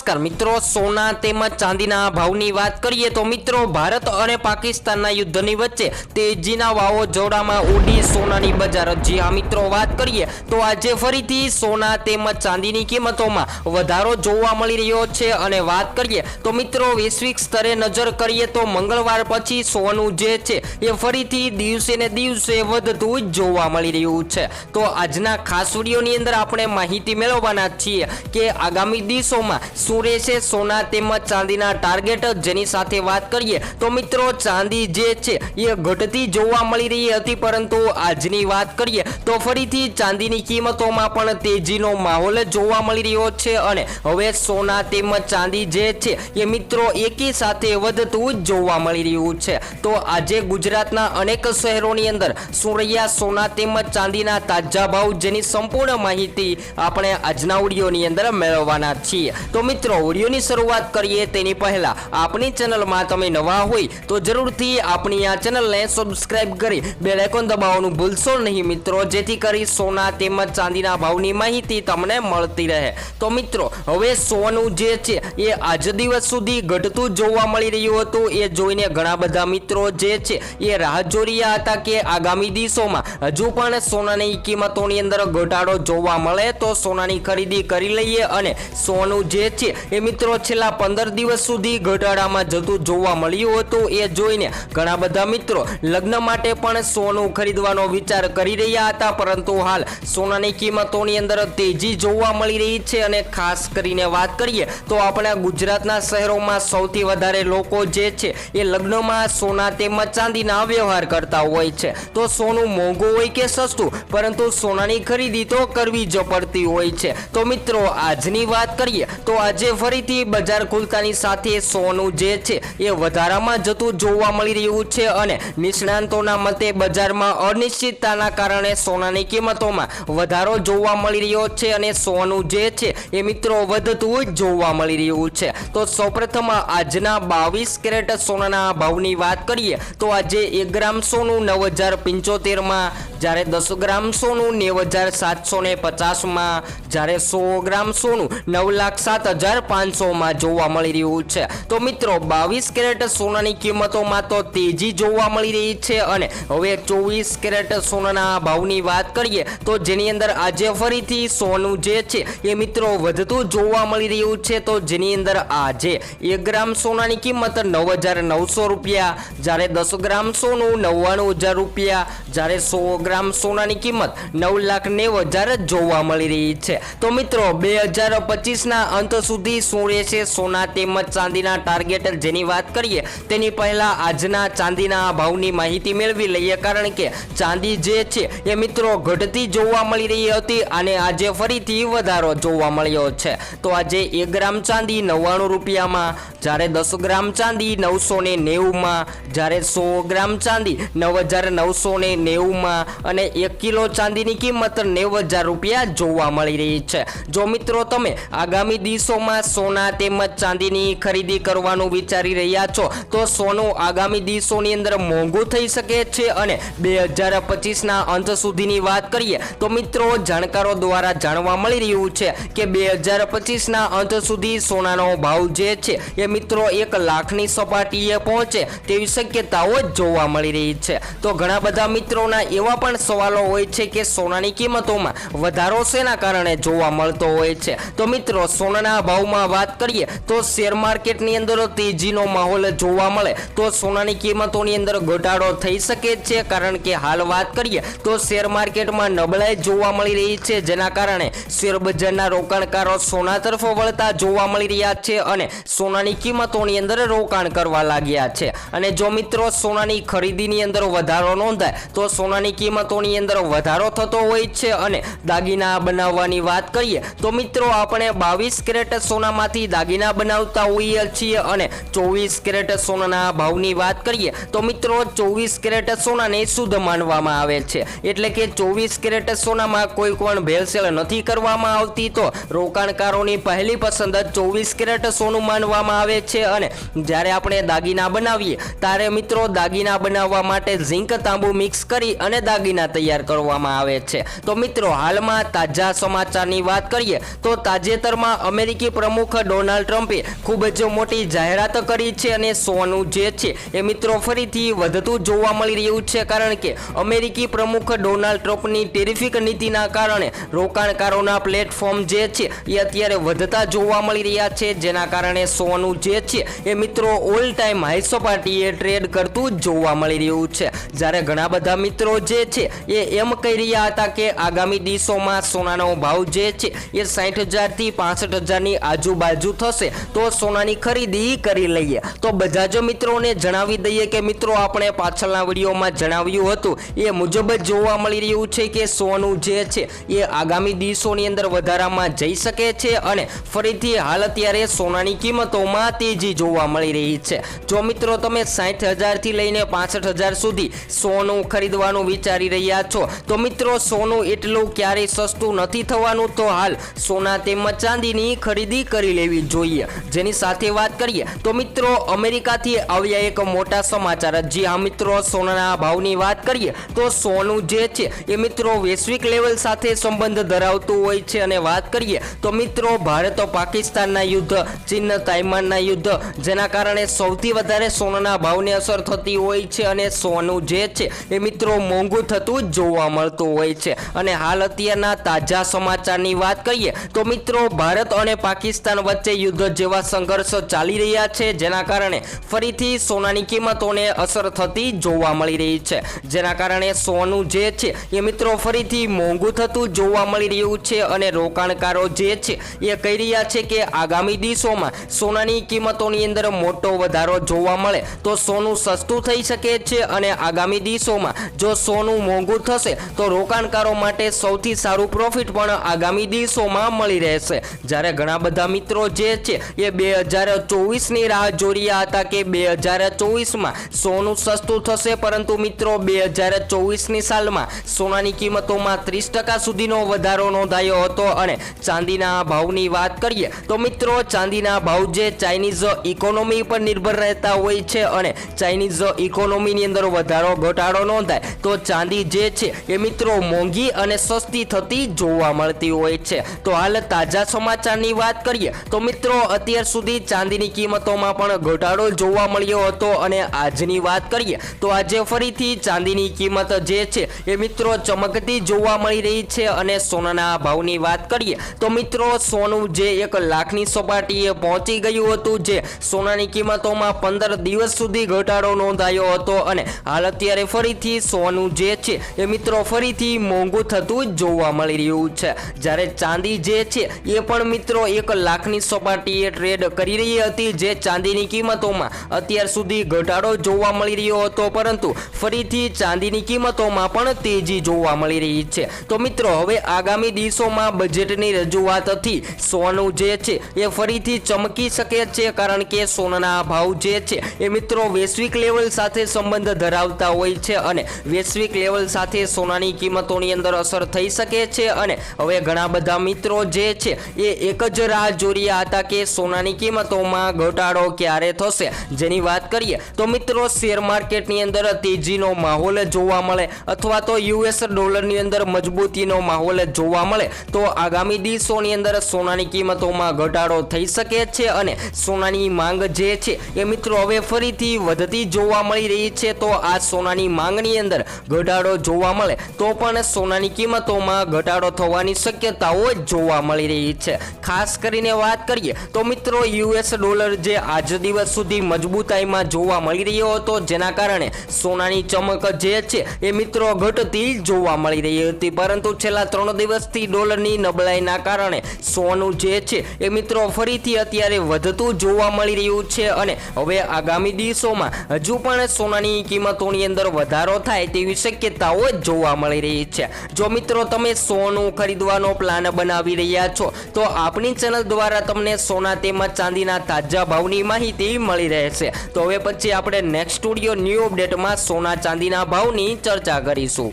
નમસ્કાર મિત્રો, સોના તેમજ ચાંદીના ભાવની વાત કરીએ તો મિત્રો, ભારત અને પાકિસ્તાનના યુદ્ધની વચ્ચે તેજીના વાવાઝોડામાં ઉડી સોનાની બજાર. જી હા મિત્રો, વાત કરીએ તો આજે ફરીથી સોના તેમજ ચાંદીની કિંમતોમાં વધારો જોવા મળી રહ્યો છે અને વાત કરીએ તો મિત્રો, વૈશ્વિક સ્તરે નજર કરીએ તો મંગળવાર પછી સોનું જે છે એ ફરીથી દિવસે ને દિવસે વધતું જ જોવા મળી રહ્યું છે. તો આજના ખાસ વિડીયોની અંદર આપણે માહિતી મેળવવાના છીએ કે આગામી દિવસોમાં શું રહેશે સોના તેમજ ચાંદીના ટાર્ગેટ, જેની સાથે વાત કરીએ તો મિત્રો ચાંદી જે છે, એ ઘટતી જોવા મળી રહી હતી, પરંતુ આજની વાત કરીએ તો ફરીથી ચાંદીની કિંમતોમાં પણ તેજીનો માહોલ જોવા મળી રહ્યો છે અને હવે સોના તેમજ ચાંદી જે છે, એ મિત્રો એકી સાથે વધતું જોવા મળી રહ્યું છે. તો આજે ગુજરાતના અનેક શહેરોની અંદર સુરૈયા સોના તેમજ ચાંદીના તાજા ભાવ જેની સંપૂર્ણ માહિતી આપણે આજના ઓડિયોની અંદર મેળવવાના છીએ. તો મિત્રો વિડીયોની શરૂઆત કરીએ તેની પહેલા આપણી ચેનલમાં તમે નવા હોય તો જરૂરથી આપણી આ ચેનલને સબસ્ક્રાઇબ કરી બે લેકોન દબાવવાનું ભૂલશો નહીં મિત્રો, જેથી કરી સોના તેમજ ચાંદીના ભાવની માહિતી તમને મળતી રહે. તો મિત્રો, હવે સોનું જે છે, એ આજ દિવસ સુધી ઘટતું જોવા મળી રહ્યું હતું. એ જોઈને ઘણા બધા મિત્રો જે છે, એ રાહ જોઈ હતા કે આગામી દિવસોમાં હજુ પણ સોનાની કિંમતોની અંદર ઘટાડો જોવા મળે તો સોનાની ખરીદી કરી લઈએ અને સોનું જે છે. એ મિત્રો, છેલ્લા પંદર દિવસ સુધી ઘટાડામાં જતું જોવા મળ્યું હતું. એ જોઈને ઘણા બધા મિત્રો લગ્ન માટે પણ સોનું ખરીદવાનો વિચાર કરી રહ્યા હતા. પરંતુ હાલ સોનાની કિંમતોની અંદર તેજી જોવા મળી રહી છે. અને ખાસ કરીને વાત કરીએ તો આપણા ગુજરાતના શહેરોમાં સૌથી વધારે લોકો જે છે, એ લગ્નમાં સોના તેમજ ચાંદીના વ્યવહાર કરતા હોય છે. તો સોનું મોંઘું હોય કે સસ્તું? પરંતુ સોનાની ખરીદી તો કરવી જ પડતી હોય છે. તો મિત્રો, આજની વાત કરીએ તો આજે ફરીથી બજાર ખુલતાની સાથે સોનું જે છે એ વધારામાં જતું જોવા મળી રહ્યું છે અને નિષ્ણાંતોના મતે બજારમાં અનિશ્ચિતતાના કારણે સોનાની કિંમતોમાં વધારો જોવા મળી રહ્યો છે અને સોનું જે છે એ મિત્રો વધતું જ જોવા મળી રહ્યું છે. તો સૌપ્રથમ આજના બાવીસ કેરેટ સોનાના ભાવની વાત કરીએ તો આજે એક ગ્રામ સોનું નવ હજાર પંચોતેરમાં, જ્યારે દસ ગ્રામ સોનું નેવ હજાર સાતસો ને પચાસમાં, જ્યારે સો ગ્રામ સોનું નવ લાખ સાત હજાર પાંચસોમાં જોવા મળી રહ્યું છે. તો મિત્રો, બાવીસ કેરેટ સોનાની કિંમતોમાં તો તેજી જોવા મળી રહી છે અને હવે ચોવીસ કેરેટ સોનાના ભાવની વાત કરીએ, તો જેની અંદર આજે ફરીથી સોનું જે છે એ મિત્રો વધતું જોવા મળી રહ્યું છે. તો જેની અંદર આજે એક ગ્રામ સોનાની કિંમત નવ હજાર નવસો રૂપિયા, જ્યારે દસ ગ્રામ સોનું નવ્વાણું હજાર રૂપિયા, જ્યારે સો ગ્રામ સોનાની કિંમત નવ લાખ નેવ હજાર જોવા મળી રહી છે. તો મિત્રો, બે હજાર પચીસના અંત સુધી શું રહેશે સોના તેમજ ચાંદીના ટાર્ગેટ જેની વાત કરીએ, તેની પહેલા આજના ચાંદીના ભાવની માહિતી મેળવી લઈએ. કારણ કે ચાંદી જે છે એ મિત્રો ઘટતી જોવા મળી રહી હતી અને આજે ફરીથી વધારો જોવા મળ્યો છે. તો આજે એક ગ્રામ ચાંદી નવ્વાણું રૂપિયામાં, જ્યારે દસ ગ્રામ ચાંદી નવસો ને નેવુંમાં, જ્યારે સો ગ્રામ ચાંદી નવ હજાર નવસો ને નેવુંમાં અને એક કિલો ચાંદીની કિંમત નેવ હજાર રૂપિયા જોવા મળી રહી છે. જો મિત્રો તમે આગામી દિવસોમાં સોના તેમજ ચાંદીની ખરીદી કરવાનું વિચારી રહ્યા છો. તો સોનું આગામી દિવસોની અંદર મોંઘું થઈ શકે છે અને બે હજાર પચીસના અંત સુધીની વાત કરીએ તો મિત્રો જાણકારો દ્વારા જાણવા મળી રહ્યું છે કે બે હજાર પચીસના અંત સુધી સોનાનો ભાવ જે છે એ મિત્રો એક લાખની સપાટીએ પહોંચે તેવી શક્યતાઓ જોવા મળી રહી છે. તો ઘણા બધા મિત્રોના એવા પણ સવાલો હોય છે કે સોનાની કિંમતોમાં વધારો શેના કારણે જોવા મળતો હોય છે? તો મિત્રો, સોનાના ભાવમાં વાત કરીએ તો શેર માર્કેટની અંદર તેજીનો માહોલ જોવા મળે. તો સોનાની કિંમતોની અંદર ઘટાડો થઈ શકે છે. કારણ કે હાલ વાત કરીએ તો શેર માર્કેટમાં નબળાઈ જોવા મળી રહી છે. જેના કારણે શેર બજારના રોકાણકારો સોના તરફ વળતા જોવા મળી રહ્યા છે અને સોનાની કિંમતોની અંદર રોકાણ કરવા લાગ્યા છે. અને જો મિત્રો સોનાની ખરીદીની અંદર વધારો નોંધાય, તો સોનાની કિંમતોની અંદર વધારો થતો હોય છે. અને દાગીના બનાવવાની વાત કરીએ, તો મિત્રો આપણે બાવીસ કેરેટ સોનામાંથી દાગીના બનાવતા હોઈએ છીએ અને ચોવીસ કેરેટ સોનાના ભાવની વાત કરીએ તો મિત્રો ચોવીસ કેરેટ સોનાને શુદ્ધ માનવામાં આવે છે. એટલે કે ચોવીસ કેરેટ સોનામાં કોઈ પણ ભેળસેળ નથી કરવામાં આવતી તો રોકાણકારોની પહેલી પસંદ ચોવીસ કેરેટ સોનું માનવામાં આવે છે અને જ્યારે આપણે દાગીના બનાવીએ ત્યારે મિત્રો દાગીના બનાવવા માટે ઝીંક તાંબુ મિક્સ કરી અને દાગીના તૈયાર કરવામાં આવે છે. તો મિત્રો હાલમાં તાજા સમાચારની વાત કરીએ તો તાજેતરમાં અમેરિકી પ્રમુખ ડોનાલ્ડ ટ્રમ્પે ખૂબ જ મોટી જાહેરાત કરી છે અને સોનું જે છે એ મિત્રો ફરીથી વધતું જોવા મળી રહ્યું છે કારણ કે અમેરિકી પ્રમુખ ડોનાલ્ડ ટ્રમ્પની ટેરિફિક નીતિના કારણે રોકાણકારોના પ્લેટફોર્મ જે છે એ અત્યારે વધતા જોવા મળી રહ્યા છે. જેના કારણે સોનું જે છે એ મિત્રો ઓલ ટાઈમ હાઈ સપાટીએ ટ્રેડ કરતું જોવા મળી રહ્યું છે. જ્યારે ઘણા બધા મિત્રો જે છે એ એમ કહી રહ્યા હતા કે આગામી દિવસોમાં સોનાનો ભાવ જે છે એ સાઠ હજારથી પાસઠ હજારની આજુબાજુ થશે, તો સોનાની ખરીદી કરી લઈએ. તો બધા જ મિત્રોને જણાવી દઈએ કે મિત્રો, આપણે પાછળના વિડીયોમાં જણાવ્યું હતું, એ મુજબ જ જોવા મળી રહ્યું છે કે સોનું જે છે, એ આગામી દિવસોની અંદર વધારામાં જઈ શકે છે અને ફરીથી હાલ અત્યારે સોનાની કિંમતોમાં તેજી જોવા મળી રહી છે. જો મિત્રો, તમે સાઠ હજારથી લઈને પાસઠ હજાર સુધી સોનું ખરીદવાનું વિચારી રહ્યા છો, તો મિત્રો, સોનું એટલું ક્યારેય સસ્તું નથી થવાનું, તો હાલ સોના તેમજ ચાંદીની ખરીદી કરી લેવી જોઈએ. જેની સાથે વાત કરીએ તો મિત્રો, અમેરિકાથી આવ્યા એક મોટા સમાચાર. જે આ મિત્રો, સોનાના ભાવની વાત કરીએ તો સોનું જે છે એ મિત્રો વૈશ્વિક લેવલ સાથે સંબંધ ધરાવતું હોય છે. અને વાત કરીએ તો મિત્રો, ભારત પાકિસ્તાનના યુદ્ધ, ચીન, તાઇવાનના યુદ્ધ, જેના કારણે સૌથી વધારે સોનાના ભાવને અસર થતી હોય છે. અને સોનું જે છે એ મિત્રો મોંઘું થતું જોવા મળતું હોય છે. અને હાલ અત્યારના તાજા સમાચારની વાત કરીએ તો મિત્રો, ભારત અને પાકિસ્તાન વચ્ચે યુદ્ધ જેવા સંઘર્ષ ચાલી રહ્યા છે, જેના કારણે ફરીથી સોનાની કિંમતોને અસર થતી જોવા મળી રહી છે. જેના કારણે સોનું જે છે, એ મિત્રો ફરીથી મોંઘું થતું જોવા મળી રહ્યું છે અને રોકાણકારો જે છે, એ કહી રહ્યા છે કે આગામી દિવસોમાં સોનાની કિંમતોની અંદર મોટો વધારો જોવા મળે તો સોનું સસ્તું થઈ શકે છે અને આગામી દિવસોમાં જો સોનું મોંઘું થશે તો રોકાણકારો માટે સૌથી સારું પ્રોફિટ પણ આગામી દિવસોમાં મળી રહેશે. જ્યારે ઘણા બધા મિત્રો જે છે, એ બે હજાર ચોવીસની રાહ જોઈ હતા કે બે હજાર ચોવીસમાં સોનું સસ્તું થશે, પરંતુ મિત્રો બે હજાર ચોવીસની સાલમાં સોનાની કિંમતોમાં ત્રીસ ટકા સુધીનો વધારો નોંધાયો હતો. અને ચાંદીના ભાવની વાત કરીએ, તો મિત્રો ચાંદીના ભાવ જે ચાઇનીઝ ઇકોનોમી પર નિર્ભર રહેતા હોય છે અને ચાઇનીઝ ઇકોનોમીની અંદર વધારો ઘટાડો નોંધાય, તો ચાંદી જે છે, એ મિત્રો મોંઘી અને સસ્તી થતી જોવા મળતી હોય છે. તો હાલ તાજા સમાચારની વાત કરીએ, તો મિત્રો, અત્યાર સુધી ચાંદીની કિંમતોમાં પણ ઘટાડો જોવા મળ્યો હતો અને આજની વાત કરીએ, તો આજે ફરીથી ચાંદીની કિંમત જે છે એ મિત્રો ચમકતી જોવા મળી રહી છે અને સોનાના ભાવની વાત કરીએ, તો મિત્રો, સોનું જે એક લાખની સપાટીએ પહોંચી ગયું હતું, જે સોનાની કિંમતોમાં પંદર દિવસ સુધી ઘટાડો નોંધાયો હતો અને હાલ અત્યારે ફરીથી સોનું જે છે એ મિત્રો ફરીથી મોંઘું થતું જોવા મળી રહ્યું છે. જ્યારે ચાંદી જે છે એ પણ મિત્રો એક લાખની સપાટીએ ટ્રેડ કરી રહી હતી જે ચાંદીની કિંમતોમાં અત્યાર સુધી ઘટાડો જોવા મળી રહ્યો હતો, પરંતુ ફરીથી ચાંદીની કિંમતોમાં પણ તેજી જોવા મળી રહી છે. તો મિત્રો, હવે આગામી દિવસોમાં બજેટની રજૂઆતથી સોનું જે છે એ ફરીથી ચમકી શકે છે, કારણ કે સોનાના ભાવ જે છે એ મિત્રો વૈશ્વિક લેવલ સાથે સંબંધ ધરાવતા હોય છે અને વૈશ્વિક લેવલ સાથે સોનાની કિંમતોની અંદર અસર થઈ શકે છે અને હવે ઘણા બધા મિત્રો જે છે એ એક જ રાહ જોઈ હતા કે સોનાની કિંમતોમાં ઘટાડો ક્યારે થશે? જેની વાત કરીએ, તો મિત્રો, શેર માર્કેટની અંદર તેજીનો માહોલ જોવા મળે અથવા તો યુએસ ડોલરની અંદર મજબૂતીનો માહોલ જોવા મળે, તો આગામી દિવસોની અંદર સોનાની કિંમતોમાં ઘટાડો થઈ શકે છે અને સોનાની માંગ જે છે એ મિત્રો હવે ફરીથી વધતી જોવા મળી રહી છે, તો આ સોનાની માંગની અંદર ઘટાડો જોવા મળે, તો પણ સોનાની કિંમતોમાં ઘટાડો થવાની શક્યતાઓ જોવા મળી રહી છે. ખાસ કરીને વાત કરીએ, તો મિત્રો યુએસ ડોલર જે આજ દિવસ સુધી મજબૂતાઈમાં જોવા મળી રહ્યો હતો, જેના કારણે સોનાની ચમક જે છે એ મિત્રો ઘટતી જોવા મળી રહી હતી. પરંતુ છેલ્લા ત્રણ દિવસથી ડોલરની નબળાઈના કારણે સોનું જે છે એ મિત્રો ફરીથી અત્યારે વધતું જોવા મળી રહ્યું છે અને હવે આગામી દિવસોમાં હજુ પણ સોનાની કિંમતોની અંદર વધારો થાય તેવી શક્યતાઓ જોવા મળી રહી છે. જો મિત્રો તમે સોનું ખરીદવાનો પ્લાન બનાવી રહ્યા છો, તો આપણી ચેનલ દ્વારા તમને સોના તેમજ ચાંદીના તાજા ભાવની માહિતી મળી રહેશે. તો હવે પછી આપણે નેક્સ્ટ સ્ટુડિયો ન્યૂ અપડેટમાં સોના ચાંદીના ભાવની ચર્ચા કરીશું.